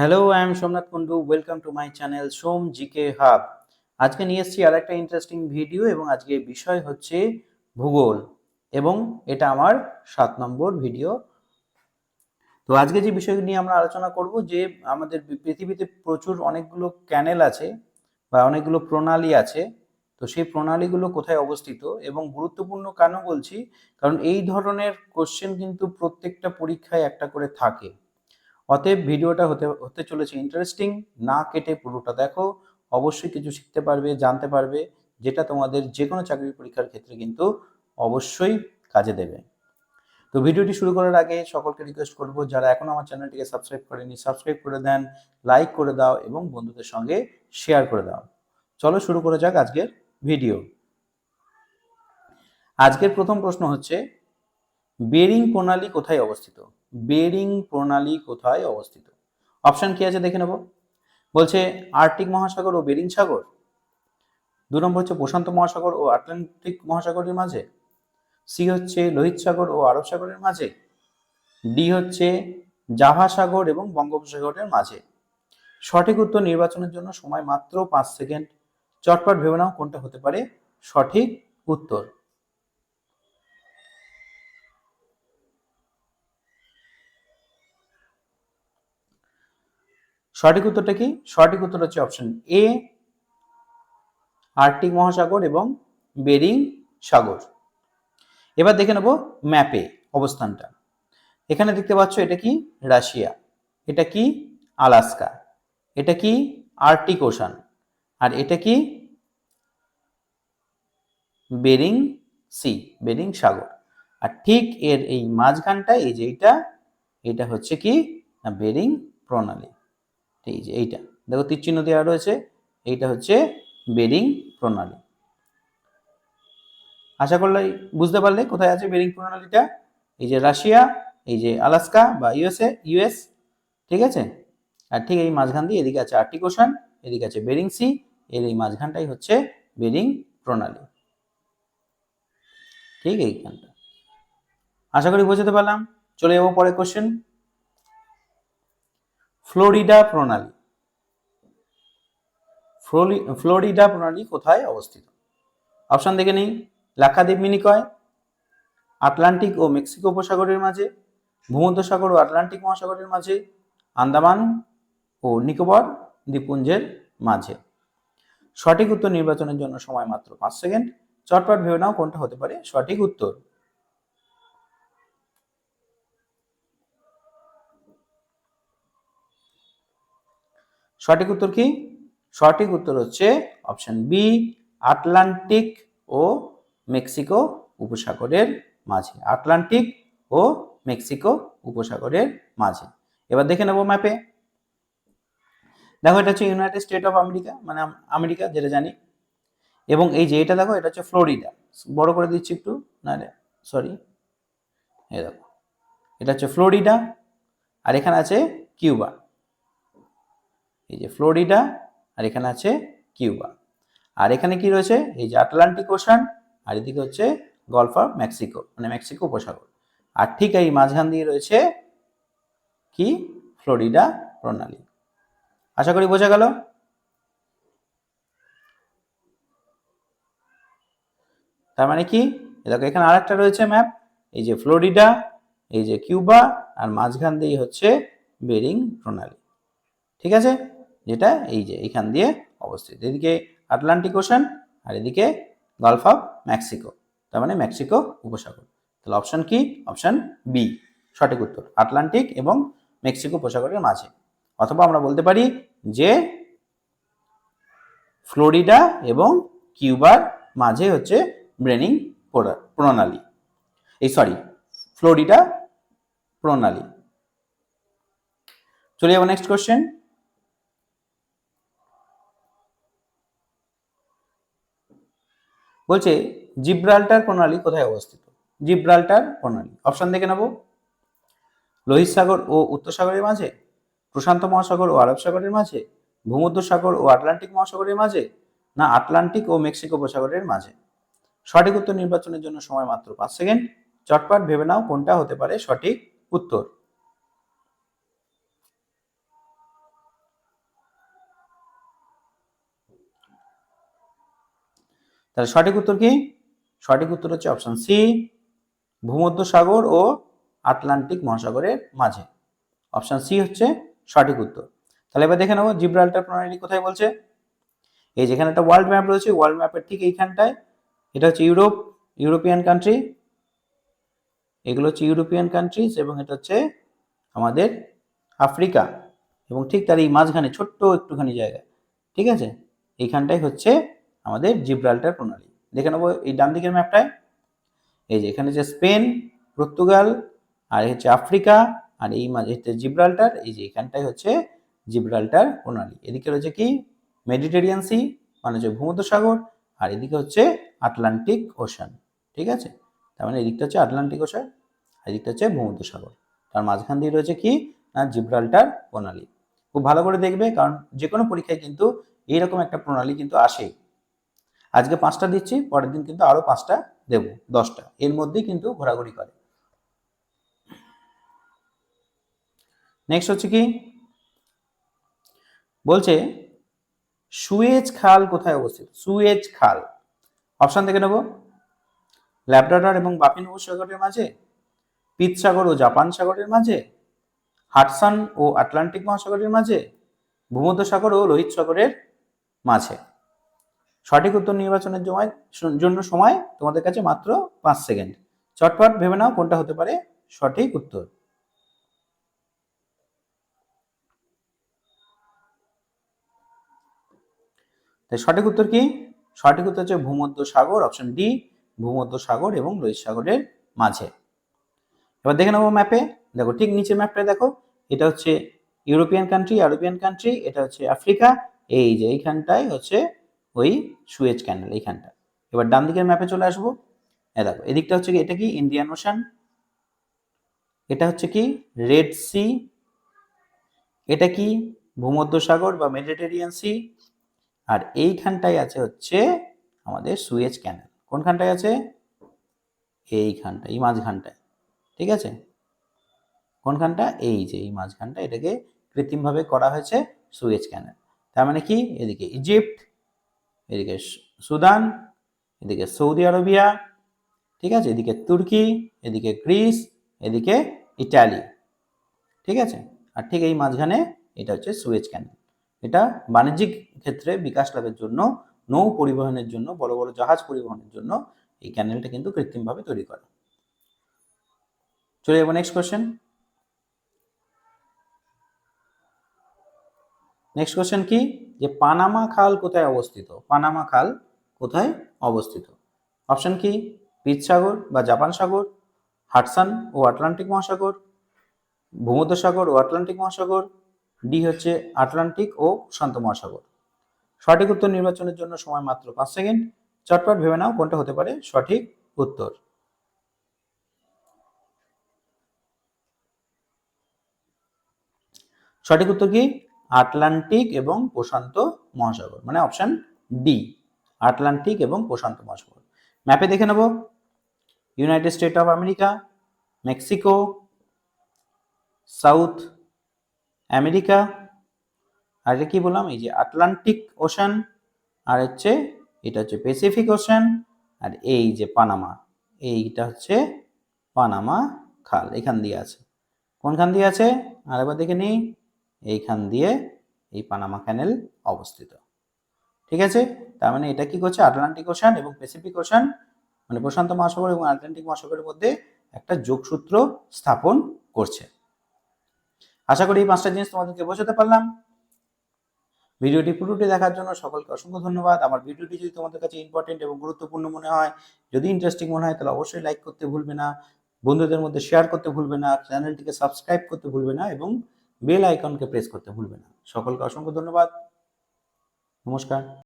Hello I am Somnath Kundu welcome to my channel Som GK hub আজকে নিয়ে এসেছি আর একটা ইন্টারেস্টিং ভিডিও এবং আজকে বিষয় হচ্ছে ভূগোল এবং এটা আমার সাত নম্বর ভিডিও তো আজকে যে বিষয় নিয়ে আমরা আলোচনা করব যে আমাদের পৃথিবীতে প্রচুর অনেকগুলো ক্যানেল আছে বা অনেকগুলো প্রণালী আছে, তো সেই প্রণালীগুলো কোথায় অবস্থিত এবং গুরুত্বপূর্ণ কেন বলছি? কারণ এই ধরনের কোশ্চেন কিন্তু প্রত্যেকটা পরীক্ষায় একটা করে থাকে। অতএব ভিডিওটা হতে হতে চলেছে ইন্টারেস্টিং না কেটে পুরোটা দেখো। অবশ্যই কিছু শিখতে পারবে, জানতে পারবে, যেটা তোমাদের যে কোনো চাকরির পরীক্ষার ক্ষেত্রে কিন্তু অবশ্যই কাজে দেবে। তো ভিডিওটি শুরু করার আগে সকলকে রিকোয়েস্ট করব, যারা এখন আমার চ্যানেলটিকে সাবস্ক্রাইব করেনি সাবস্ক্রাইব করে দেন লাইক করে দাও এবং বন্ধুদের সঙ্গে শেয়ার করে দাও। চলো শুরু করা যাক আজকের ভিডিও আজকের প্রথম প্রশ্ন হচ্ছে বেরিং প্রণালী কোথায় অবস্থিত? বেরিং প্রণালী কোথায় অবস্থিত? অপশন কি আছে দেখে নেব। বলছে আর্কটিক মহাসাগর ও বেরিং সাগর। দু নম্বর হচ্ছে প্রশান্ত মহাসাগর ও আটলান্টিক মহাসাগরের মাঝে। সি হচ্ছে লোহিত সাগর ও আরব সাগরের মাঝে। ডি হচ্ছে জাভা সাগর এবং বঙ্গোপসাগরের মাঝে। সঠিক উত্তর নির্বাচনের জন্য সময় মাত্র পাঁচ সেকেন্ড। চটপট ভেবে নাও কোনটা হতে পারে সঠিক উত্তর। সঠিক উত্তরটা কি? সঠিক উত্তর হচ্ছে অপশন এ আর্কটিক মহাসাগর এবং বেরিং সাগর। এবার দেখে নেব ম্যাপে অবস্থানটা। এখানে দেখতে পাচ্ছ এটা কি? রাশিয়া। এটা কি? আলাস্কা। এটা কি? Arctic ocean. আর এটা কি? বেরিং সি, বেরিং সাগর। আর ঠিক এর এই মাঝখানটা এই যে এটা এটা হচ্ছে কি? না, বেরিং প্রণালী। এই যে এইটা। দেখো তীর চিহ্ন দেওয়া রয়েছে, এইটা হচ্ছে বেরিং প্রণালী। আশা করলে বুঝতে পারলে কোথায় আছে বেরিং প্রণালীটা? এই যে রাশিয়া, এই যে আলাস্কা বা ইউএসএ, ইউএস, ঠিক আছে? আর ঠিক এই মাঝখান দিয়ে এদিকে আছে আর্টিক ওশান, এদিকে আছে বেরিং সি, এর এই মাঝখানটাই হচ্ছে বেরিং প্রণালী। ঠিক এইখানটা। আশা করি বোঝাতে পারলাম। চলে যাব পরে কোশ্চেন ফ্লোরিডা প্রণালী। ফ্লোরিডা প্রণালী কোথায় অবস্থিত? অপশন দেখে নেই। লাক্ষাদ্বীপ মিনিকয়, আটলান্টিক ও মেক্সিকো উপসাগরের মাঝে, ভূমধ্যসাগর ও আটলান্টিক মহাসাগরের মাঝে, আন্দামান ও নিকোবর দ্বীপপুঞ্জের মাঝে। সঠিক উত্তর নির্বাচনের জন্য সময় মাত্র পাঁচ সেকেন্ড। চটপট ভেবে নাও কোনটা হতে পারে সঠিক উত্তর। সঠিক উত্তর কি? সঠিক উত্তর হচ্ছে অপশন বি, আটলান্টিক ও মেক্সিকো উপসাগরের মাঝে। আটলান্টিক ও মেক্সিকো উপসাগরের মাঝে। এবার দেখে নেব ম্যাপে দেখো, এটা হচ্ছে ইউনাইটেড স্টেট অফ আমেরিকা মানে আমেরিকা, যেটা জানি। এবং এই যে এটা দেখো, এটা হচ্ছে ফ্লোরিডা বড় করে দিচ্ছি একটু না সরি এই দেখো, এটা হচ্ছে ফ্লোরিডা আর এখানে আছে কিউবা এই যে ফ্লোরিডা, আর এখানে আছে কিউবা। আর এখানে কি রয়েছে? এই যে আটলান্টিক ওশান, আর এদিকে হচ্ছে গলফ অফ মেক্সিকো মানে মেক্সিকো উপসাগর। আর ঠিক এই মাঝখান দিয়ে রয়েছে কি? ফ্লোরিডা প্রণালী। আশা করি বোঝা গেল? তার মানে কি? দেখো, এখানে আরেকটা রয়েছে ম্যাপ। এই যে ফ্লোরিডা, এই যে কিউবা, আর মাঝখান দিয়ে হচ্ছে বেরিং প্রণালী। ঠিক আছে? যেটা এই যে এইখান দিয়ে অবস্থিত। এদিকে আটলান্টিক ওশান আর এদিকে গলফ অফ মেক্সিকো, তার মানে মেক্সিকো উপসাগর। তাহলে অপশন কি? অপশন বি সঠিক উত্তর। আটলান্টিক এবং মেক্সিকো উপসাগরের মাঝে। অথবা আমরা বলতে পারি যে ফ্লোরিডা এবং কিউবার মাঝে হচ্ছে ব্রেনিং প্রণালী। এই সরি ফ্লোরিডা প্রণালী। চলে যাব নেক্সট কোশ্চেন বলছে, জিব্রাল্টার প্রণালী কোথায় অবস্থিত? জিব্রাল্টার প্রণালী। অপশন দেখে নেব। লোহিত সাগর ও উত্তর সাগরের মাঝে, প্রশান্ত মহাসাগর ও আরব সাগরের মাঝে, ভূমধ্য সাগর ও আটলান্টিক মহাসাগরের মাঝে, না আটলান্টিক ও মেক্সিকো উপসাগরের মাঝে? সঠিক উত্তর নির্বাচনের জন্য সময় মাত্র পাঁচ সেকেন্ড। চটপট ভেবে নাও কোনটা হতে পারে সঠিক উত্তর। তাহলে সঠিক উত্তর কি? সঠিক উত্তর হচ্ছে অপশন সি ভূমধ্য সাগর ও আটলান্টিক মহাসাগরের মাঝে। অপশন সি হচ্ছে সঠিক উত্তর। তাহলে এবার দেখে নেব জিব্রাল্টার প্রণালী কোথায় বলছে। এই যেখানে একটা ওয়ার্ল্ড ম্যাপ রয়েছে ওয়ার্ল্ড ম্যাপের ঠিক এইখানটায়। এটা হচ্ছে ইউরোপ, ইউরোপিয়ান কান্ট্রি এগুলো হচ্ছে ইউরোপিয়ান কান্ট্রিজ এবং এটা হচ্ছে আমাদের আফ্রিকা। এবং ঠিক তার এই মাঝখানে ছোট্ট একটুখানি জায়গা। ঠিক আছে? এইখানটাই হচ্ছে আমাদের জিব্রাল্টার প্রণালী। দেখে নেব এই ডান দিকের ম্যাপটায়। এই যে এখানে যে স্পেন, পর্তুগাল, আর হচ্ছে আফ্রিকা, আর এই মাঝে হচ্ছে জিব্রাল্টার এই যে এখানটাই হচ্ছে জিব্রাল্টার প্রণালী। এদিকে রয়েছে কি? মেডিটেরিয়ান সি মানে হচ্ছে ভূমধ্য সাগর আর এদিকে হচ্ছে আটলান্টিক ওশান। ঠিক আছে? তার মানে এদিকটা হচ্ছে আটলান্টিক ওশান, আর এদিকটা হচ্ছে ভূমধ্য সাগর তার মাঝখান দিয়ে রয়েছে কি? না জিব্রাল্টার প্রণালী। খুব ভালো করে দেখবে, কারণ যে কোনো পরীক্ষায় কিন্তু এইরকম একটা প্রণালী কিন্তু আসেই। আজকে পাঁচটা দিচ্ছি, পরের দিন কিন্তু আরও পাঁচটা দেব, দশটা। এর মধ্যেই কিন্তু ঘোরাঘুরি করে। নেক্সট হচ্ছে কি? বলছে, সুয়েজ খাল কোথায় অবস্থিত? সুয়েজ খাল। অপশন থেকে নেব। ল্যাবরাডর এবং বাফিন উপসাগরের মাঝে পিত সাগর ও জাপান সাগরের মাঝে হাটসান ও আটলান্টিক মহাসাগরের মাঝে ভূমধ্য সাগর ও লোহিত সাগরের মাঝে। সঠিক উত্তর নির্বাচনের জন্য সময় তোমাদের কাছে মাত্র পাঁচ সেকেন্ড। চটপট ভেবে নাও কোনটা হতে পারে সঠিক উত্তর। তাই সঠিক উত্তর কি? সঠিক উত্তর হচ্ছে ভূমধ্য সাগর অপশন ডি ভূমধ্য সাগর এবং লোহিত সাগরের মাঝে। এবার দেখে নেব ম্যাপে দেখো, ঠিক নিচের ম্যাপটা দেখো, এটা হচ্ছে ইউরোপিয়ান কান্ট্রি ইউরোপিয়ান কান্ট্রি এটা হচ্ছে আফ্রিকা। এই যে এইখানটাই হচ্ছে ওই সুয়েজ ক্যানেল এইখানটা। এবার ডান দিকের ম্যাপে চলে আসব। এ দেখো, এদিকটা হচ্ছে কি, এটা কি ইন্ডিয়ান ওশান এটা হচ্ছে কি রেড সি এটা কি ভূমধ্য সাগর বা মেডিটেরিয়ান সি আর এইখানটায় আছে হচ্ছে আমাদের সুয়েজ ক্যানেল কোনখানটায় আছে? এইখানটা এই মাঝখানটায়। ঠিক আছে? কোনখানটা? এই যে, এই মাঝখানটা, এটাকে কৃত্রিমভাবে করা হয়েছে সুয়েজ ক্যানেল তার মানে কি? এদিকে ইজিপ্ট এদিকে সুদান, এদিকে সৌদি আরবিয়া, ঠিক আছে? এদিকে তুর্কি, এদিকে গ্রিস, এদিকে ইটালি, ঠিক আছে? আর ঠিক এই মাঝখানে এটা হচ্ছে সুয়েজ ক্যানেল এটা বাণিজ্যিক ক্ষেত্রে বিকাশ লাভের জন্য, নৌ পরিবহনের জন্য, বড় বড় জাহাজ পরিবহনের জন্য এই ক্যানেলটা কিন্তু কৃত্রিমভাবে তৈরি করা। চলে যাব নেক্সট কোয়েশ্চেন নেক্সট কোয়েশ্চেন কি? যে পানামা খাল কোথায় অবস্থিত? পানামা খাল কোথায় অবস্থিত? অপশন কি? পিচ সাগর বা জাপান সাগর, হাটসান ও আটলান্টিক মহাসাগর, ভূমধ্য সাগর ও আটলান্টিক মহাসাগর, ডি হচ্ছে আটলান্টিক ও শান্ত মহাসাগর। সঠিক উত্তর নির্বাচনের জন্য সময় মাত্র পাঁচ সেকেন্ড। চটপট ভেবে নাও কোনটা হতে পারে সঠিক উত্তর। সঠিক উত্তর কি? আটলান্টিক এবং প্রশান্ত মহাসাগর মানে অপশন ডি আটলান্টিক এবং প্রশান্ত মহাসাগর। ম্যাপে দেখে নেব। United State of America Mexico South America আর কি বললাম? এই যে আটলান্টিক ওশান, আর হচ্ছে এটা হচ্ছে প্যাসিফিক ওশান আর এই যে পানামা এইটা হচ্ছে পানামা খাল, এখান দিয়ে আছে। কোনখান দিয়ে আছে? আরেকবার দেখে নিই। এইখান দিয়ে এই পানামা ক্যানেল অবস্থিত। ঠিক আছে? তার মানে এটা কি করছে? আটলান্টিক ওশান এবং প্যাসিফিক ওশান মানে প্রশান্ত মহাসাগর এবং আটলান্টিক মহাসাগরের মধ্যে একটা যোগসূত্র স্থাপন করছে। আশা করি এই পাঁচটা জিনিস তোমাদেরকে বোঝাতে পারলাম। ভিডিওটি পুরোটি দেখার জন্য সকলকে অসংখ্য ধন্যবাদ। আমার ভিডিওটি যদি তোমাদের কাছে ইম্পর্টেন্ট এবং গুরুত্বপূর্ণ মনে হয়, যদি ইন্টারেস্টিং মনে হয়, তাহলে অবশ্যই লাইক করতে ভুলবে না। বন্ধুদের মধ্যে শেয়ার করতে ভুলবে না। চ্যানেলটিকে সাবস্ক্রাইব করতে ভুলবে না এবং বেল আইকনকে প্রেস করতে ভুলবে না। সকলকে অসংখ্য ধন্যবাদ। নমস্কার।